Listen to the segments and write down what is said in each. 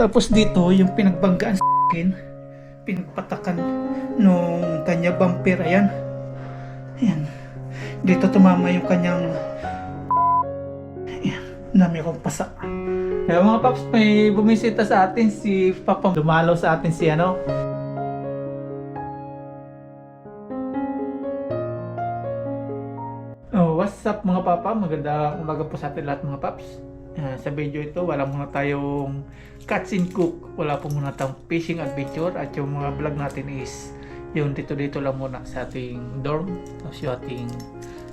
Tapos dito, yung pinagbanggaan sa akin, pinagpatakan nung kanya bumper, ayan. Ayan. Dito tumama yung kanyang ayan, dami akong pasa. Kaya mga paps, may bumisita sa atin si Papa. Dumalaw sa atin si ano, Oh, what's up mga papa? Magandang umaga po sa atin lahat mga paps. Ah, sa video ito, wala muna tayong cuts and cook. Wala po muna tayong fishing adventure at yung mga vlog natin is yung dito-dito lang muna sa ating dorm. Tapos yung ating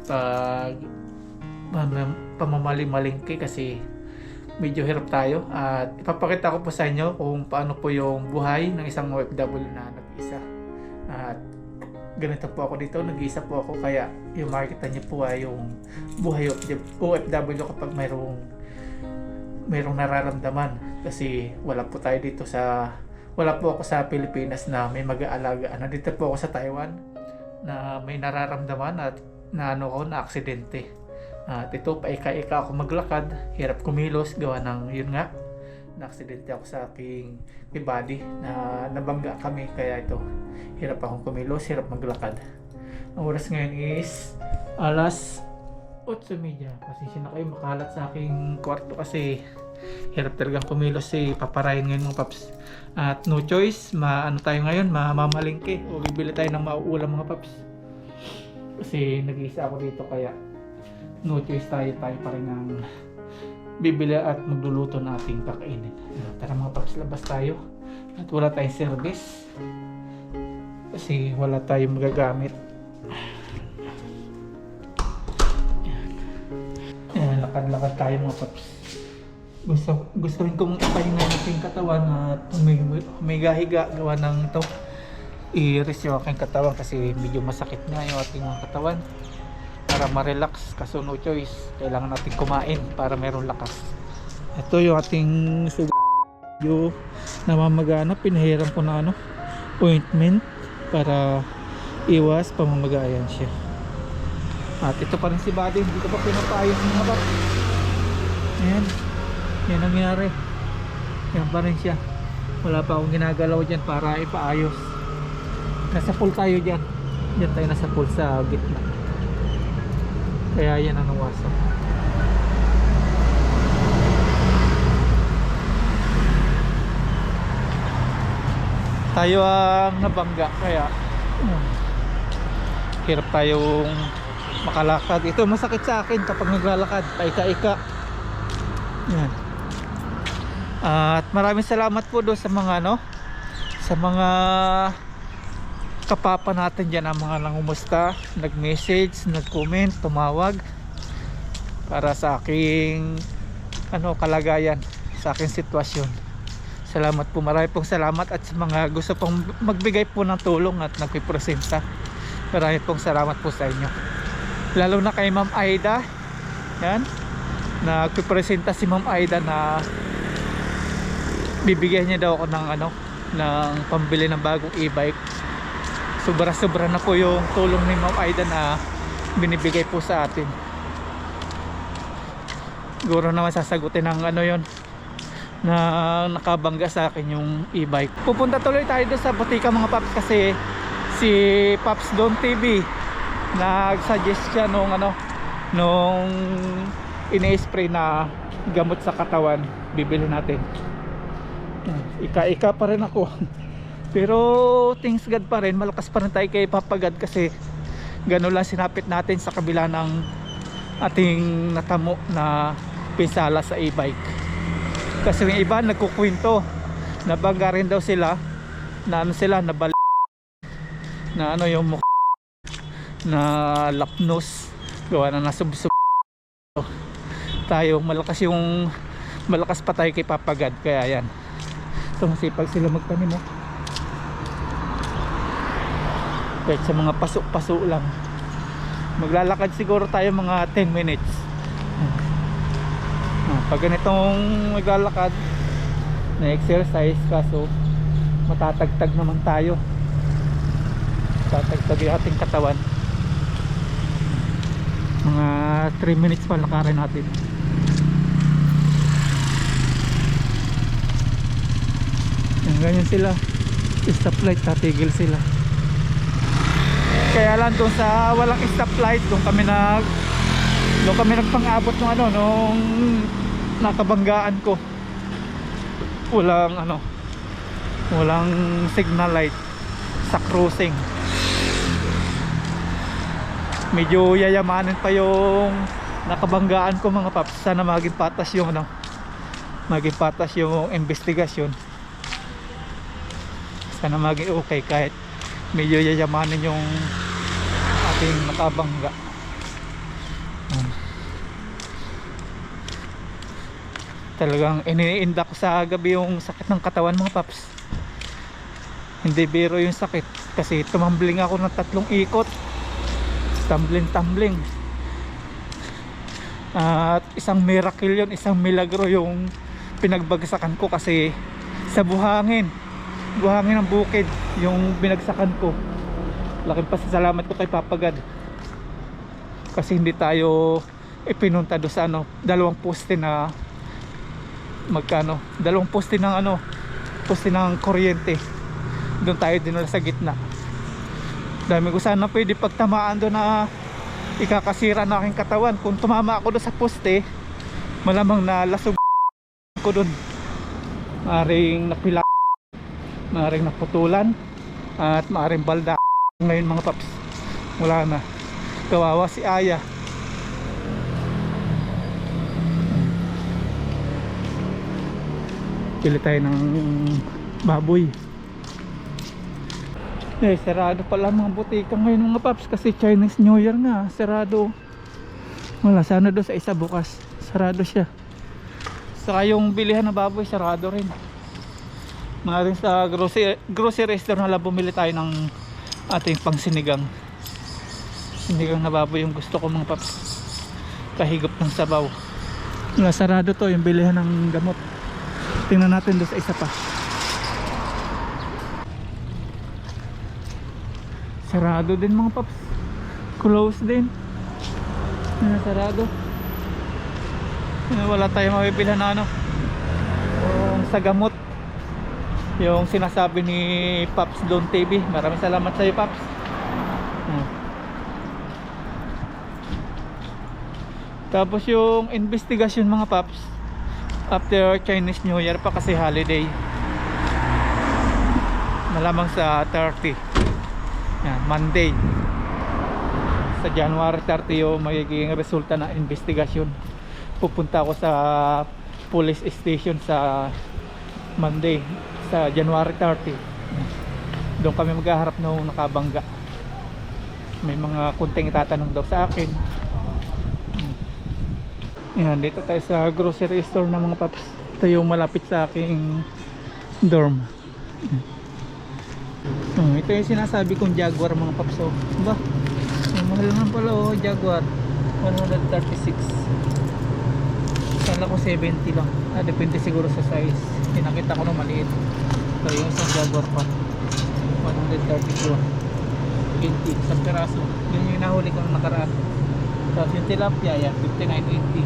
pag pam- pamamali-malingki kasi medyo hirap tayo at ipapakita ko po sa inyo kung paano po yung buhay ng isang OFW na nag-isa. At ganito po ako dito, nag-iisa po ako kaya yung makikita niyo po ay yung buhay of OFW kapag mayroong mayroong nararamdaman kasi wala po tayo dito sa wala po ako sa Pilipinas na may mag-aalaga. Nandito po ako sa Taiwan na may nararamdaman at na ano ko na aksidente. At ito paika-ika ako maglakad, hirap kumilos gawa ng yun nga na aksidente ako sa aking body na nabangga kami kaya ito hirap akong kumilos, hirap maglakad. Ang oras ngayon is alas 8.30. Pasensya na kayo makalat sa aking kwarto kasi hirap talagang kumilos si paparayin ngayon mga paps. At no choice, maano tayo ngayon, mamamalingke o bibili tayo ng mauulam mga paps. Kasi nag-iisa ako dito kaya no choice tayo, tayo pa rin ng bibili at magluluto na ating kakainin. Tara mga paps, labas tayo. At wala tayong service kasi wala tayong magagamit. Lakad-lakad tayo mga paps. Gusto, gusto rin kong ipahinga ng aking katawan at humig- humiga-higa gawa ng ito. I-rest yung aking katawan kasi medyo masakit nga yung ating mga katawan. Para ma-relax kaso no choice. Kailangan natin kumain para meron lakas. Ito yung ating yung namamagana pinahiram ko na ano ointment para iwas pamamagayan siya at ito pa rin si Buddy. Hindi ko pa pinapayos mga bab ayan. Yan ang nangyari. Yan pa rin siya. Wala pa akong ginagalaw dyan para ipaayos. Nasa pool tayo dyan. Dyan tayo nasa pool sa gitna. Kaya yan ang nawasak tayo ang nabangga. Kaya hmm, hirap tayong makalakad. Ito masakit sa akin kapag naglalakad. Paika-ika. Yan. At maraming salamat po doon sa mga ano sa mga kapapa natin dyan ang mga nangumusta nag-message, nag-comment, tumawag para sa aking ano kalagayan sa aking sitwasyon. Salamat po, marami pong salamat at sa mga gusto pong magbigay po ng tulong at nagpipresenta. Marami pong salamat po sa inyo. Lalo na kay Ma'am Aida. Yan. Nagpipresenta si Ma'am Aida na bibigyan niya daw ako ng ano, ng pambili ng bagong e-bike. Sobra-sobra na po yung tulong ni Ma'am Aida na binibigay po sa atin. Siguro naman sasagutin ng ano yon na nakabangga sa akin yung e-bike. Pupunta tuloy tayo sa butika mga paps kasi si Paps Don TV nag-suggest siya nung ano nung ini-spray na gamot sa katawan bibili natin. Ika-ika pa rin ako. Pero things God pa rin, malakas pa rin tayo kay Papagad kasi gano'n lang sinapit natin sa kabila ng ating natamo na pinsala sa e-bike kasi yung iba nagkukwento nabangga rin daw sila na ano sila nabal na ano yung mukha na lapnos. Gawa na nasubsob tayo malakas yung malakas pa tayo kay papagad kaya yan. Sumasipag sila magtanim mo kahit sa mga pasok-pasok lang. Maglalakad siguro tayo mga 10 minutes. Ah, pag ganitong maglalakad na exercise kaso matatagtag naman tayo. Tatagtag yung ating katawan mga 3 minutes pa lakarin natin. Ganyan sila. Stoplight tatigil sila. Kaya lang doon sa walang stoplight doon kami nag doon kami nagpang-abot ng ano nung nakabanggaan ko. Walang ano walang signal light sa cruising medyo yayamanin pa yung nakabanggaan ko mga paps. Sana maging patas yung ano maging patas yung investigasyon. Sana maging okay kahit medyo yayamanin yung ating nakabangga. Hmm. talagang iniinda ko sa gabi yung sakit ng katawan mga paps. Hindi biro yung sakit kasi tumambling ako ng tatlong ikot tumbling tumbling at isang miracle yun isang milagro yung pinagbagsakan ko kasi sa buhangin buhangin ng bukid yung binagsakan ko. Laking pasasalamat ko kay Papagad kasi hindi tayo ipinunta do sa ano dalawang poste na magkano dalawang poste ng ano poste ng kuryente. Doon tayo dinala sa gitna dami ko sana pwede pagtamaan doon na ikakasira na aking katawan. Kung tumama ako doon sa poste malamang na lasog ko doon. Maaring napila maaring naputulan at maaring balda ngayon mga paps. Wala na. Kawawa si Aya. Pili tayo ng baboy eh sarado pala mga butika ngayon mga paps kasi Chinese New Year nga sarado. Wala sana doon sa isa bukas. Sarado siya. Saka yung bilihan ng baboy sarado rin. Mga rin sa grocery, grocery store na bumili tayo ng ating pangsinigang. Sinigang na baboy yung gusto ko mga paps. Kahigop ng sabaw. Wala sarado to yung bilihan ng gamot. Tingnan natin doon sa isa pa sarado din mga paps. Close din. Sarado. Wala tayong mabibilhan na ano. Yung sa gamot. Yung sinasabi ni Paps Don TV maraming salamat sa iyo Paps tapos yung investigasyon mga Paps after Chinese New Year pa kasi holiday. Malamang sa 30 Monday. Sa January 30 yung magiging resulta ng investigasyon. Pupunta ako sa police station sa Monday sa January 30 doon kami maghaharap nung nakabangga. May mga kunting itatanong daw sa akin. Yan dito tayo sa grocery store ng mga paps. Ito yung malapit sa aking dorm Hmm, ito yung sinasabi kong Jaguar mga paps oh. Ba? Ang mahal naman pala oh, Jaguar. 136. Kala ko 70 lang. Ah, depende siguro sa size. Pinakita ko nung maliit. Ito yung isang Jaguar pa. 132. 20. Isang piraso. Yun yung nahuli ko nung nakaraan. Tapos yung tilapia, yan. 59.80.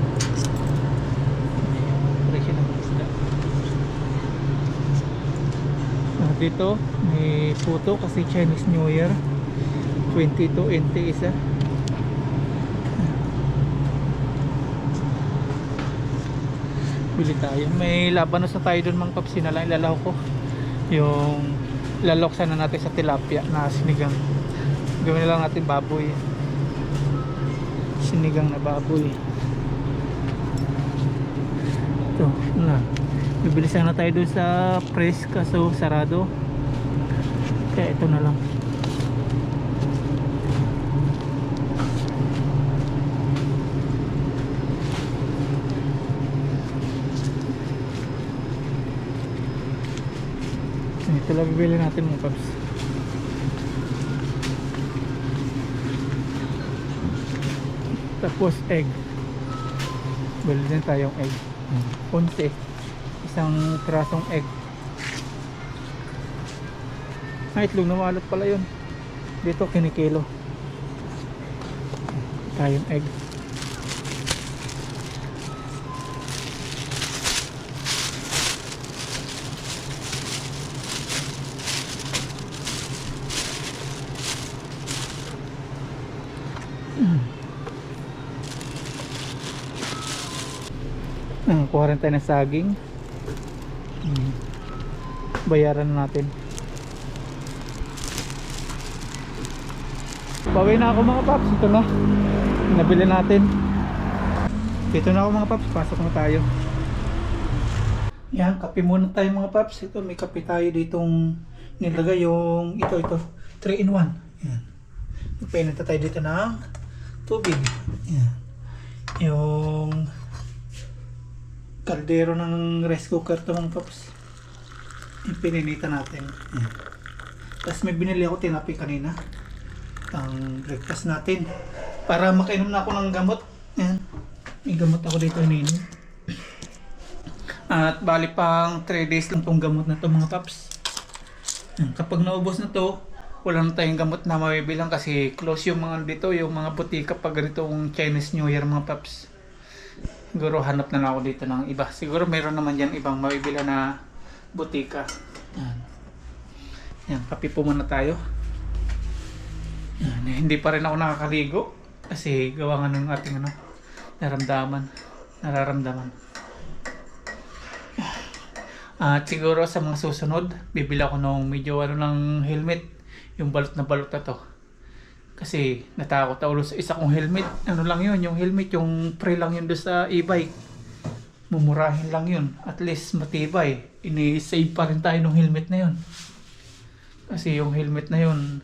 Presyo ng isda. Ah, dito may puto kasi Chinese New Year. 22 NT isa. Bili tayo. May labanos na tayo dun mga paps na lang ilalaw ko. Yung lalok sana natin sa tilapia na sinigang. Gawin na lang natin baboy. Sinigang na baboy. Ito na bibili sana tayo dun sa press kaso sarado. Kaya ito na lang. Ito lang bibili natin mga paps tapos egg. Bili din tayong egg. Konti isang trasong egg. Ay itlog na malot pala yun. Dito kinikilo. Tayong egg. Kuha rin tayo ng saging. Bayaran na natin. Bawi na ako mga paps. Ito na. Nabili natin. Dito na ako mga paps. Pasok na tayo. Yan, kape muna tayo mga paps. Ito, may kape tayo ditong nilagay yung ito, ito. 3 in 1. Yan. Magpainit na tayo dito ng tubig. Yan. Yung kaldero ng rice cooker to mga paps. Yung pininitan natin. Yan. Tapos may binili ako tinapi kanina. Ang breakfast natin. Para makainom na ako ng gamot. Yan. May gamot ako dito ininom. At bali pang 3 days lang tong gamot na to mga paps. Yan. Kapag naubos na to, wala na tayong gamot na mabibilang kasi close yung mga dito, yung mga butika pag ganitong Chinese New Year mga paps. Siguro hanap na lang ako dito ng iba. Siguro meron naman dyan ibang mabibila na butika. Yan. Yan, kape po muna tayo. Yan, eh, hindi pa rin ako nakakaligo kasi gawa nga ng ating ano, naramdaman, nararamdaman. At siguro sa mga susunod, bibili ako ng medyo ano ng helmet, yung balot na balot na to. Kasi natakot ako sa isa kong helmet. Ano lang yun, yung helmet, yung pre lang yun doon sa e-bike. Mumurahin lang yun. At least matibay. Ini-save pa rin tayo ng helmet na yun. Kasi yung helmet na yun,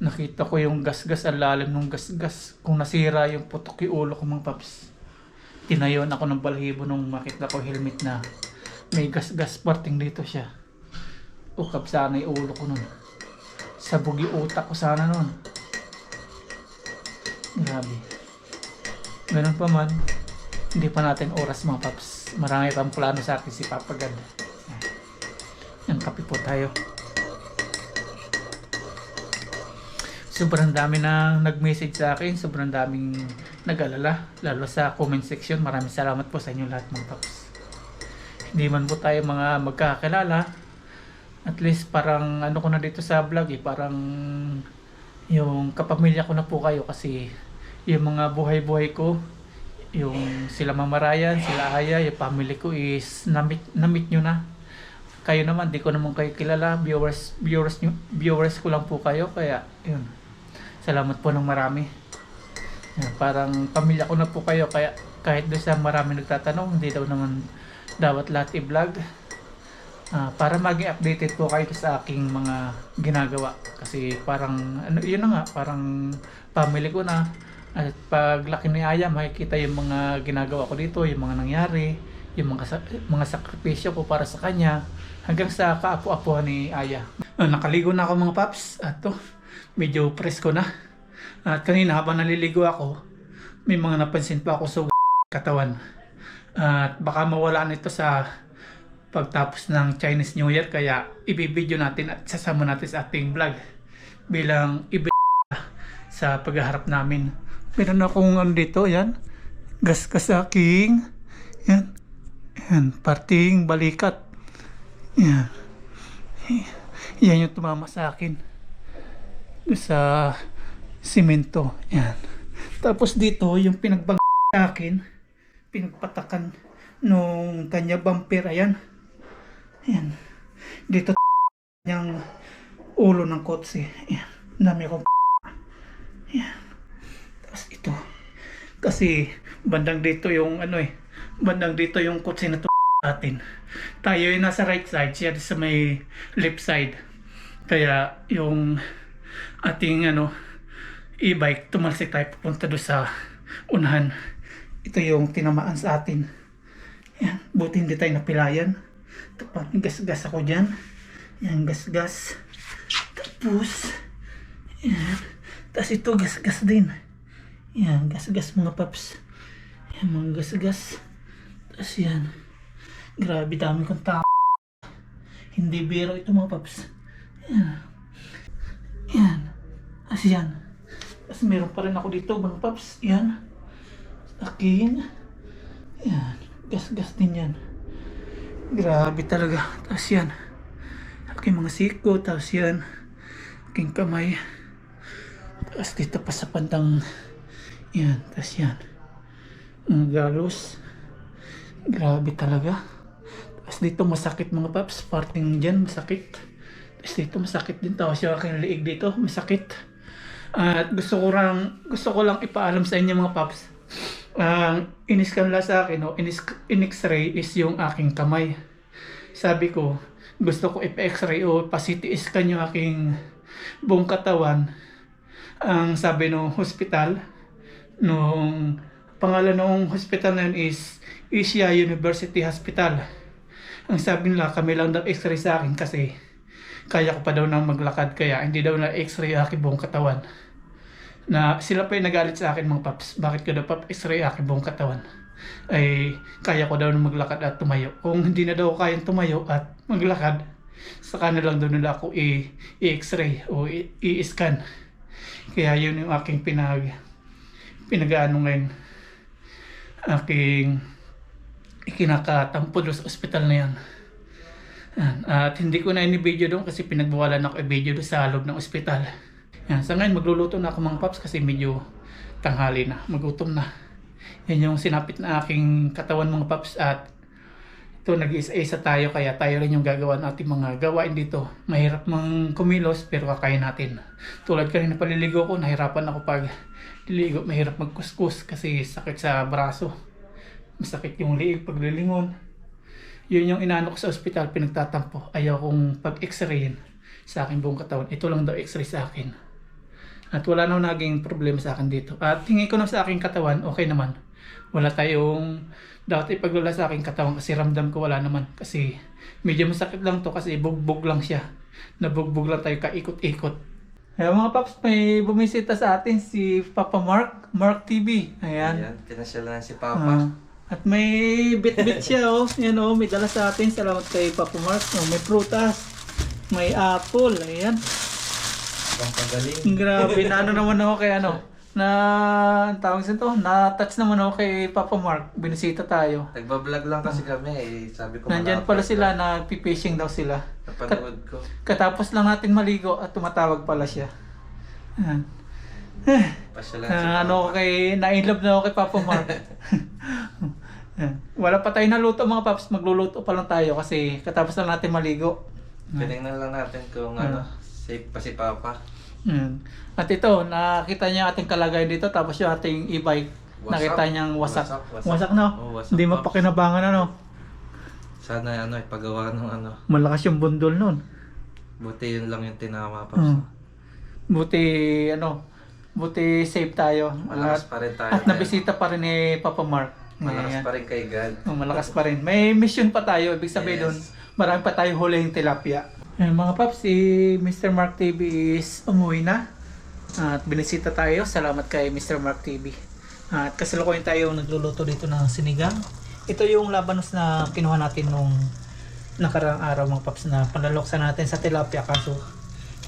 nakita ko yung gas-gas, ang lalim ng gas-gas. Kung nasira yung putok yung ulo ko mga paps. Tinayon ako ng balahibo nung makita ko helmet na may gas-gas parting dito siya. Ukap sana yung ulo ko nun. Sabog yung utak ko sana nun. Grabe. Ganun pa man, hindi pa natin oras mga paps. Marami pang plano sa akin si Papa God. Yan, kape po tayo. Sobrang dami na nag-message sa akin. Sobrang daming nag-alala. Lalo sa comment section. Maraming salamat po sa inyo lahat mga paps. Hindi man po tayo mga magkakilala. At least parang ano ko na dito sa vlog eh. Parang yung kapamilya ko na po kayo kasi yung mga buhay-buhay ko yung sila Mamarayan, sila Aya, yung family ko is namit, namit nyo na. Kayo naman, di ko naman kayo kilala. Viewers, viewers, nyo- viewers ko lang po kayo. Kaya yun. Salamat po ng marami. Yan, parang pamilya ko na po kayo. Kaya kahit doon sa marami nagtatanong hindi daw naman dapat lahat i-vlog. Ah, para maging updated po kayo sa aking mga ginagawa. Kasi parang ano yun na nga parang family ko na at paglaki ni Aya makikita yung mga ginagawa ko dito yung mga nangyari yung mga mga sakripisyo ko para sa kanya hanggang sa kaapu-apuhan ni Aya. Ah, nakaligo na ako mga paps. At to medyo presko na. At kanina habang naliligo ako may mga napansin pa ako sa katawan. At baka mawala nito sa pagtapos ng Chinese New Year kaya ibibideo natin at sasama natin sa ating vlog bilang ibi sa paghaharap namin. Meron akong ano dito, yan. Gas kasaking. Yan. Yan. Parting balikat. Yan. Yan yung tumama sa akin. Doon sa simento. Yan. Tapos dito, yung pinagbag sa akin, pinagpatakan nung kanya bumper, ayan. Ayan. Dito yung ulo ng kotse. Ayan. Dami akong Ayan. Tapos ito. Kasi bandang dito yung ano eh. Bandang dito yung kotse na to atin. Tayo yung nasa right side, siya sa may left side. Kaya yung ating ano e-bike tumalsik tayo papunta doon sa unahan. Ito yung tinamaan sa atin. Yan, buti hindi tayo napilayan. Tapos gas-gas ako dyan. Yan, gas-gas. Tapos, yan. Tapos ito, gas-gas din. Yan, gas-gas mga paps. Yan, mga gas-gas. Tapos yan. Grabe, dami kong tao. Hindi biro ito mga paps. Yan. Yan. Tapos yan. Tapos meron pa rin ako dito mga paps. Yan. Akin. Yan. Gas-gas din yan. Grabe talaga. Tapos yan. Aking mga siko. Tapos yan. Aking kamay. Tapos dito pa sa pantang. Yan. Tapos yan. Mga galos. Grabe talaga. Tapos dito masakit mga paps. Parting dyan masakit. Tapos dito masakit din. Tapos yung aking liig dito masakit. At gusto ko lang, gusto ko lang ipaalam sa inyo mga paps. Ang iniskan lang sa akin, o inis, in-x-ray is yung aking kamay. Sabi ko, gusto ko ipa-x-ray o pa-CT scan yung aking buong katawan. Ang sabi ng hospital, nung pangalan ng hospital na yun is Asia University Hospital. Ang sabi nila, kami lang daw x-ray sa akin kasi kaya ko pa daw nang maglakad kaya hindi daw na x-ray aking buong katawan. Na sila pa yung nagalit sa akin mga paps. Bakit ko daw pap x-ray aking buong katawan? Ay kaya ko daw na maglakad at tumayo. Kung hindi na daw kayang tumayo at maglakad, saka na lang daw nila ako i- i-x-ray o i-scan. Kaya yun yung aking pinag pinag-ano ngayon aking ikinakatampo sa ospital na yan. At hindi ko na ini-video doon kasi pinagbawalan ako i-video doon sa loob ng ospital. Yan. Sa ngayon magluluto na ako mga paps kasi medyo tanghali na, magutom na. Yan yung sinapit na aking katawan mga paps at ito nag-isa-isa tayo kaya tayo rin yung gagawa ng ating mga gawain dito. Mahirap mang kumilos pero kakain natin. Tulad kanina paliligo ko, nahirapan ako pag liligo. Mahirap magkuskus kasi sakit sa braso. Masakit yung liig pag lilingon. Yun yung inaano ko sa ospital, pinagtatampo. Ayaw kong pag-x-rayin sa aking buong katawan. Ito lang daw x-ray sa akin. At wala na naging problema sa akin dito. At tingin ko na sa aking katawan, okay naman. Wala tayong dapat ipaglala sa aking katawan kasi ramdam ko wala naman. Kasi medyo masakit lang to kasi bugbog lang siya. Nabugbog lang tayo kaikot-ikot. Ayan mga paps, may bumisita sa atin si Papa Mark, Mark TV. Ayan. Ayan, pinasyalan si Papa. at may bit-bit siya oh. Yan oh, may dala sa atin. Salamat kay Papa Mark. Oh, may prutas. May apple. Ayan. Pampagaling. Grabe na ano naman ako kay ano. Na tawag sa to, na-touch naman ako kay Papa Mark. Binisita tayo. Nagbablog lang kasi kami eh. Sabi ko malapit pala na. sila, nagpipishing daw sila. Napanood ko. Katapos lang natin maligo at tumatawag pala siya. Ayan. Pasyalan si Ah, Papa. ano ako kay, na-inlove na ako kay Papa Mark. Ayan. Wala pa tayo naluto mga paps, magluluto pa lang tayo kasi katapos lang natin maligo. Tinignan lang natin kung Ah. ano, safe pa si Papa. Mm. At ito, nakita niya ating kalagay dito tapos yung ating e-bike. Wasak. Nakita niyang wasak. Wasak, Wasak, wasak. no? Wasak, Hindi mapakinabangan ano. Sana ano, ipagawa ng ano. Malakas yung bundol nun. Buti yun lang yung tinama pa. Mm. Buti, ano, buti safe tayo. Malakas At, pa rin tayo. at nabisita pa rin ni Papa Mark. Malakas Ayan. pa rin kay God. Oh, malakas pa rin. May mission pa tayo. Ibig sabihin Yes. doon, marami pa tayong huling tilapia. Ayan, mga paps, si Mr. Mark TV is umuwi na. At binisita tayo. Salamat kay Mr. Mark TV. At kasalukuyan tayo nagluluto dito ng sinigang. Ito yung labanos na kinuha natin nung nakaraang araw mga paps na panlaloksan natin sa tilapia kaso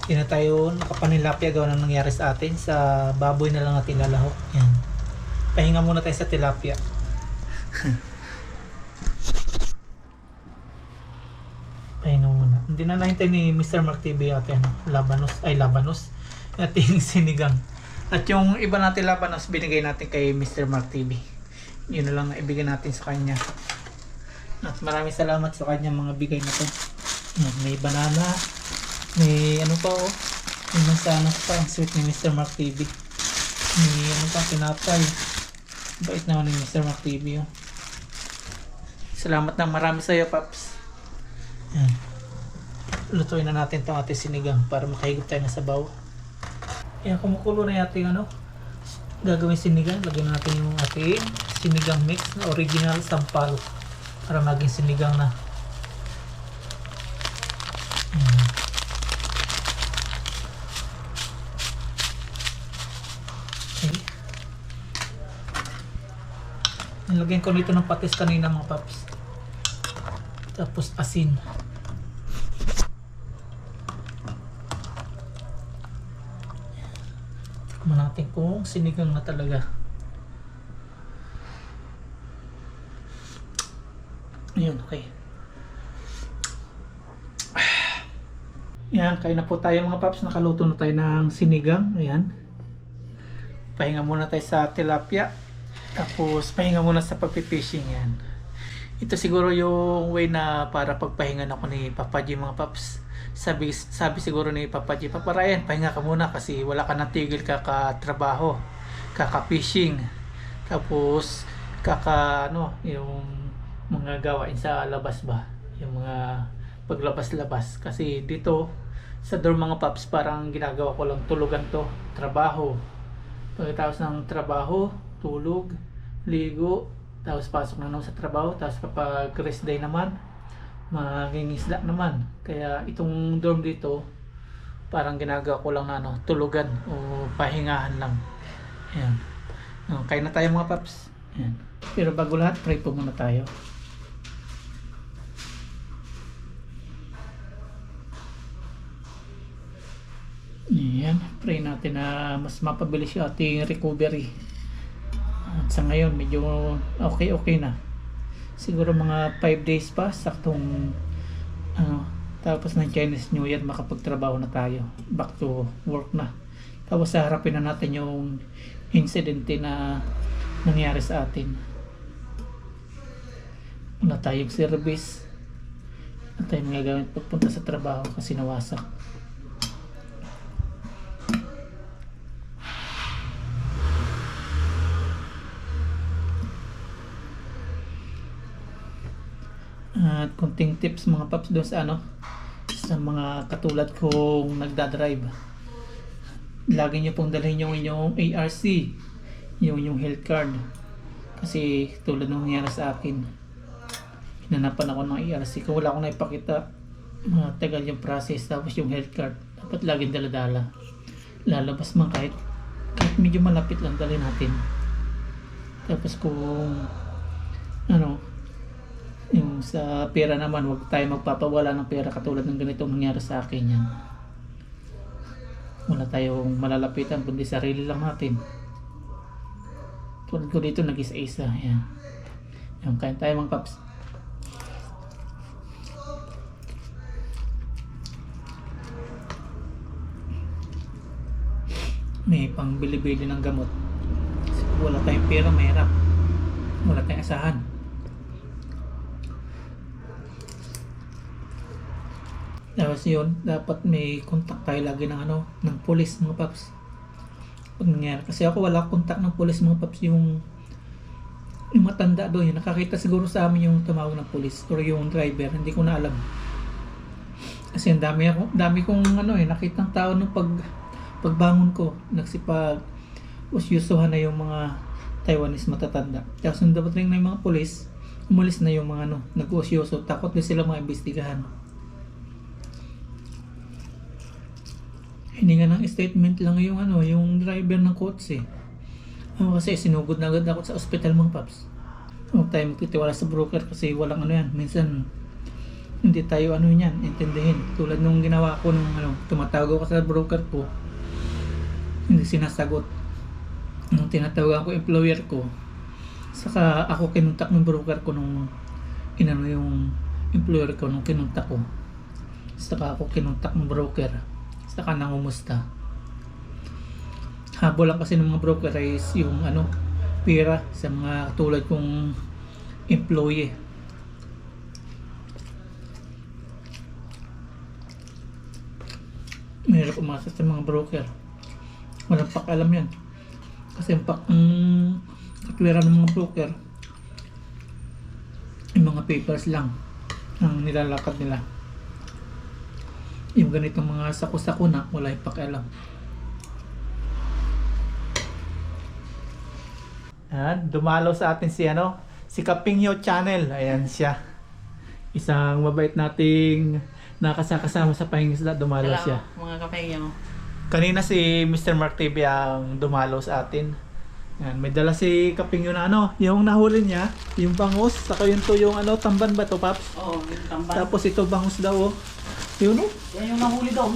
hindi na tayo nakapanilapia gawa ng nangyari sa atin sa baboy na lang natin lalahok yan pahinga muna tayo sa tilapia pahinga muna hindi na nahintay ni Mr. Mark TV ate ano, labanos ay labanos ating sinigang at yung iba natin labanos binigay natin kay Mr. Mark TV yun na lang na ibigay natin sa kanya at maraming salamat sa kanya mga bigay na to may banana may ano pa oh may mansanas pa ang sweet ni Mr. Mark TV may ano pa pinapay bait naman ni Mr. Mark TV oh. salamat na marami sa iyo paps yan lutuin na natin itong ating sinigang para makahigop tayo ng sabaw yan kumukulo na yung ating ano gagawin sinigang lagyan natin yung ating sinigang mix na original sampalo para maging sinigang na. Okay. Nilagyan ko nito ng patis kanina mga paps. Tapos asin. Tikman natin kung sinigang na talaga. Ayun, okay. Yan, kain na po tayo mga paps. Nakaluto na tayo ng sinigang. Ayan. Pahinga muna tayo sa tilapia. Tapos, pahinga muna sa pagpipishing yan. ito siguro yung way na para pagpahingan ako ni Papa G mga paps. Sabi, sabi siguro ni Papa G, Papa Ryan, pahinga ka muna kasi wala ka nang tigil kaka-trabaho, kaka-fishing, tapos kaka, ano, yung mga gawain sa labas ba, yung mga paglabas-labas. Kasi dito, sa dorm mga paps, parang ginagawa ko lang tulugan to, trabaho. Pagkatapos ng trabaho, tulog, ligo, tapos pasok na naman sa trabaho, tapos kapag rest day naman, mangingisda naman. Kaya itong dorm dito, parang ginagawa ko lang na ano, tulugan o pahingahan lang. Ayan. Oh, kain na tayo mga paps. Ayan. Pero bago lahat, pray po muna tayo. Ayan, pray natin na mas mapabilis yung ating recovery. At sa ngayon, medyo okay-okay na. Siguro mga 5 days pa, saktong ano, tapos ng Chinese New Year, makapagtrabaho na tayo. Back to work na. Tapos harapin na natin yung incidente na nangyari sa atin. Wala tayong service. Wala tayong magagamit pagpunta sa trabaho kasi nawasak. At kunting tips mga paps doon sa ano sa mga katulad kong nagdadrive. Lagi niyo pong dalhin yung inyong ARC, yung yung health card. Kasi tulad ng nangyari sa akin, hinanapan ako ng ARC. Kung wala akong naipakita, matagal yung process. Tapos yung health card, dapat laging daladala. Lalabas man kahit, kahit medyo malapit lang dalhin natin. Tapos kung ano, yung sa pera naman, huwag tayo magpapawala ng pera katulad ng ganitong nangyari sa akin yan. Wala tayong malalapitan kundi sarili lang natin. Tulad ko dito nag-isa-isa. Yan. Yung kain tayo mga paps. May pang bili-bili ng gamot. Kasi wala tayong pera, mahirap. Wala tayong asahan. Tapos yun, dapat may contact tayo lagi ng ano, ng police mga paps. Pag nangyari. Kasi ako wala contact ng police mga paps yung yung matanda doon, yung nakakita siguro sa amin yung tumawag ng police or yung driver, hindi ko na alam. Kasi ang dami ako, dami kong ano eh, nakitang tao nung pag pagbangon ko, nagsipag usyusuhan na yung mga Taiwanese matatanda. Nung dapat na yung mga police, umalis na yung mga ano, nag-usyoso, takot din sila mga imbestigahan. Hininga ng statement lang yung ano, yung driver ng kotse. Ako kasi sinugod na agad ako sa ospital mga paps. Huwag tayo magtitiwala sa broker kasi walang ano yan. Minsan, hindi tayo ano yan, intindihin. Tulad nung ginawa ko nung ano, tumatawag ako sa broker ko, hindi sinasagot. Nung tinatawagan ko employer ko, saka ako kinuntak ng broker ko nung inano yung employer ko nung kinuntak ko. Saka ako kinuntak ng broker saka nangumusta. Habol lang kasi ng mga broker is yung ano, pera sa mga tulad kong employee. Mahirap umasa sa mga broker. Walang pakalam yan. Kasi ang pak ang kaklera ng mga broker, yung mga papers lang ang nilalakad nila yung ganitong mga sako-sako na wala yung pakialam. Yan, dumalaw sa atin si ano, si Kapingyo Channel. Ayan siya. Isang mabait nating nakasakasama sa pahingisda, dumalaw siya. mga kapengyo. Kanina si Mr. Mark TV ang dumalaw sa atin. Yan, may dala si Kapingyo na ano, yung nahuli niya, yung bangus, saka yung to yung ano, tamban ba to, Paps? Oo, yung tamban. Tapos ito bangus daw, oh. Yun, oh. Yan yung nahuli doon.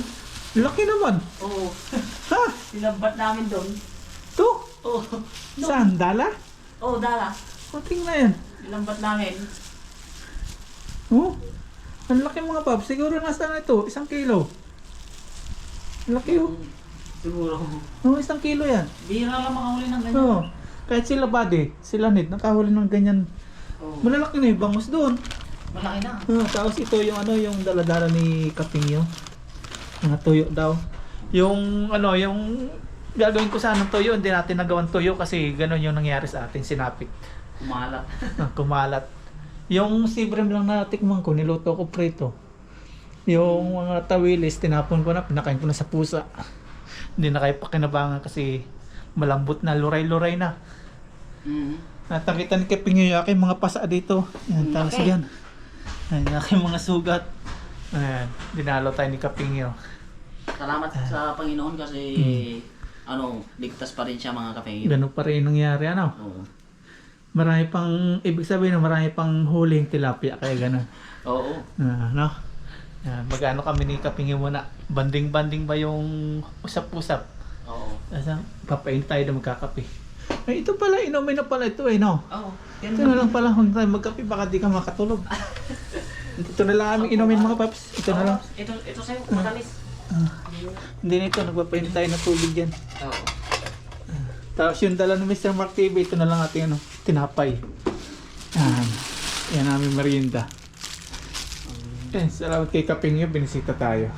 Laki naman. Oo. Ha? Sinambat namin doon. To? Oo. No. Saan? Dala? Oo, dala. O, tingnan yan. Sinambat namin. Oh, ang laki mga pop. Siguro nasa na ito, isang kilo. Ang laki oh. Siguro. Oh, isang kilo yan. Bihira lang makahuli ng ganyan. Oo. Kahit sila body, sila nit, nakahuli ng ganyan Oh, Malalaki na yung bangus doon. Malaki na. Ah, tapos ito yung ano, yung daladala ni Kapingyo. Mga tuyo daw. Yung ano, yung gagawin ko sana ng tuyo, hindi natin nagawan tuyo kasi ganun yung nangyari sa atin, sinapit. Kumalat. Ah, kumalat. Yung sibrem lang na tikman ko, niluto ko prito. Yung mga tawilis, tinapon ko na, pinakain ko na sa pusa. Hindi na kayo pakinabangan kasi malambot na, luray-luray na. Mm. Nakita ni Keping yung aking mga pasa dito. Yan, Mm, tapos okay. yan. Ayan, yung aking mga sugat. Ayan, dinalo tayo ni Kaping yun. Salamat sa Panginoon kasi ano, ligtas pa rin siya mga kape. Ganun pa rin nangyari, ano? Oo. Marami pang, ibig sabihin, marami pang huling tilapia, kaya ganun. Oo. Ah, no? Mag-ano kami ni Kaping muna. Banding-banding ba yung usap-usap? Oo. Asa, papain tayo na magkakape. Ay, ito pala, inumin na pala ito eh, no? Oo. Ito na lang pala, huwag tayo magkape, baka di ka makatulog. ito na lang aming inumin mga paps. Ito na lang. Ito, ito sa'yo, matalis. Hindi na ito, nagpapain tayo ng tubig dyan. Oo. Tapos yung dala ni Mr. Mark TV, ito na lang ating ano, tinapay. Yan. Yan aming merienda. Eh, salamat kay Kaping yun, binisita tayo.